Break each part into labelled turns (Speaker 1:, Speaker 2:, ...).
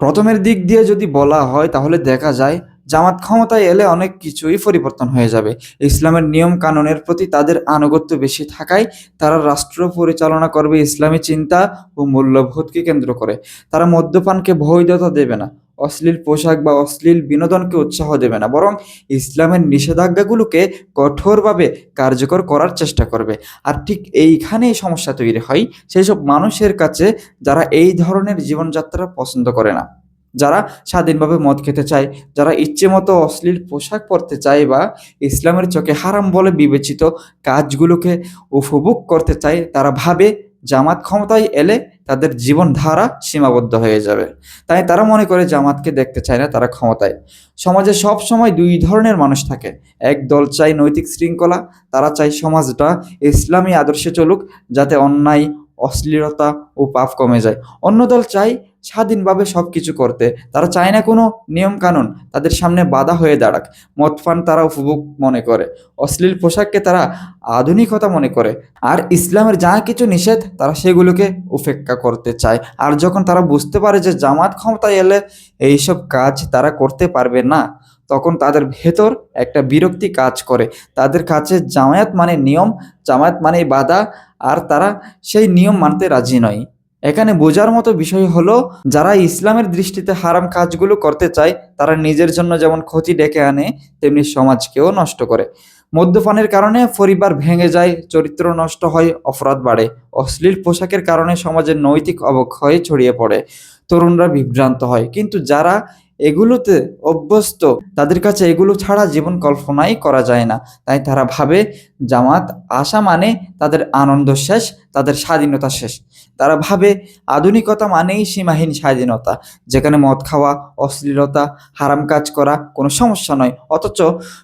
Speaker 1: প্রথমের দিক দিয়ে যদি বলা হয়, তাহলে দেখা যায় জামাত ক্ষমতায় এলে অনেক কিছুই পরিবর্তন হয়ে যাবে। ইসলামের নিয়ম কানুনের প্রতি তাদের আনুগত্য বেশি থাকায় তারা রাষ্ট্র পরিচালনা করবে ইসলামী চিন্তা ও মূল্যবোধকে কেন্দ্র করে। তারা মদ্যপানকে বৈধতা দেবে না। অশ্লীল পোশাক বা অশ্লীল বিনোদনকে উৎসাহ দেবে না, বরং ইসলামের নিষেধাজ্ঞাগুলোকে কঠোরভাবে কার্যকর করার চেষ্টা করবে। আর ঠিক এইখানেই সমস্যা তৈরি হয় সেই সব মানুষের কাছে যারা এই ধরনের জীবনযাত্রা পছন্দ করে না, যারা স্বাধীনভাবে মদ খেতে চায়, যারা ইচ্ছে মতো অশ্লীল পোশাক পরতে চায় বা ইসলামের চোখে হারাম বলে বিবেচিত কাজগুলোকে উপভোগ করতে চায়, তারা ভাবে জামাত ক্ষমতায় এলে তাদের জীবনধারা সীমাবদ্ধ হয়ে যাবে। তাই তারা মনে করে জামাতকে দেখতে চায় না, তারা ক্ষমতায়। সমাজে সব সময় দুই ধরনের মানুষ থাকে। এক দল চাই নৈতিক শৃঙ্খলা, তারা চায় সমাজটা ইসলামী আদর্শে চলুক, যাতে অন্যায় অশ্লীলতা ও পাপ কমে যায়। অন্য দল চাই স্বাধীনভাবে সব কিছু করতে। তারা চায় না কোনো নিয়ম কানুন তাদের সামনে বাধা হয়ে দাঁড়াক। মদ পান তারা উপভোগ মনে করে। অশ্লীল পোশাককে তারা আধুনিকতা মনে করে। আর ইসলামের যা কিছু নিষেধ, তারা সেগুলোকে উপেক্ষা করতে চায়। আর যখন তারা বুঝতে পারে যে জামাত ক্ষমতায় এলে এইসব কাজ তারা করতে পারবে না তখন তাদের ভেতর একটা বিরক্তি কাজ করে। তাদের কাছে জামায়াত মানে নিয়ম, জামায়াত মানে বাধা, আর তারা সেই নিয়ম মানতে রাজি নয়। এখানে বোঝার মতো বিষয় হলো, যারা ইসলামের দৃষ্টিতে হারাম কাজগুলো করতে চায়, তারা নিজের জন্য যেমন ক্ষতি ডেকে আনে, তেমনি সমাজকেও নষ্ট করে। মদ্যপানের কারণে পরিবার ভেঙে যায়, চরিত্র নষ্ট হয়, অপরাধ বাড়ে। অশ্লীল পোশাকের কারণে সমাজের নৈতিক অবক্ষয় ছড়িয়ে পড়ে। তরুণরা বিভ্রান্ত হয়। কিন্তু যারা এগুলোতে অভ্যস্ত। তাদের কাছে এগুলো ছাড়া জীবন কল্পনাই করা যায় না। তাই তারা ভাবে, জামাত আসা মানে তাদের আনন্দ শেষ, তাদের স্বাধীনতা শেষ। তারা ভাবে আধুনিকতা মানেই সীমাহীন স্বাধীনতা। যেখানে মদ খাওয়া, অশ্লীলতা, হারাম কাজ করা কোনো সমস্যা নয়। অথচ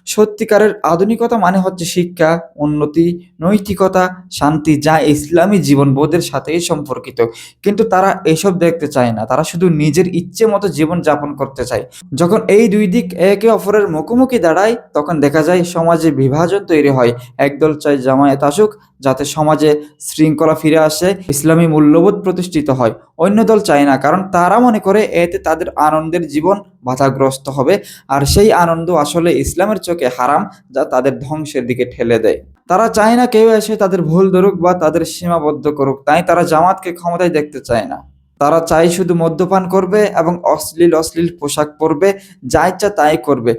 Speaker 1: সত্যিকারের আধুনিকতা মানে হচ্ছে শিক্ষা, উন্নতি, নৈতিকতা, শান্তি যা ইসলামী জীবনবোধের সাথেই সম্পর্কিত। কিন্তু তারা এসব দেখতে চায় না। তারা শুধু নিজের ইচ্ছে মতো জীবন যাপন করতে চায়। যখন এই দুই দিক একে অপরের মুখোমুখি দাঁড়ায়, তখন দেখা যায় সমাজে বিভাজন তৈরি হয়। একদল চায় জামায়াত আসুক যাতে সমাজে শৃঙ্খলা ফিরে আসে, ইসলামী মূল্যবোধ প্রতিষ্ঠিত হয়। অন্য দল চায় না, কারণ তারা মনে করে এতে তাদের আনন্দের জীবন বাধাগ্রস্ত হবে, আর সেই আনন্দ আসলে ইসলামের চোখে হারাম যা তাদের ধ্বংসের দিকে ঠেলে দেয়। তারা চায় না কেউ এসে তাদের ভুল ধরুক বা তাদের সীমাবদ্ধ করুক, তাই তারা জামাতকে ক্ষমতায় দেখতে চায় না। তারা চায় শুধু মদ্যপান করবে এবং অশ্লীল অশ্লীল পোশাক পরবে, যা ইচ্ছা তাই করবে।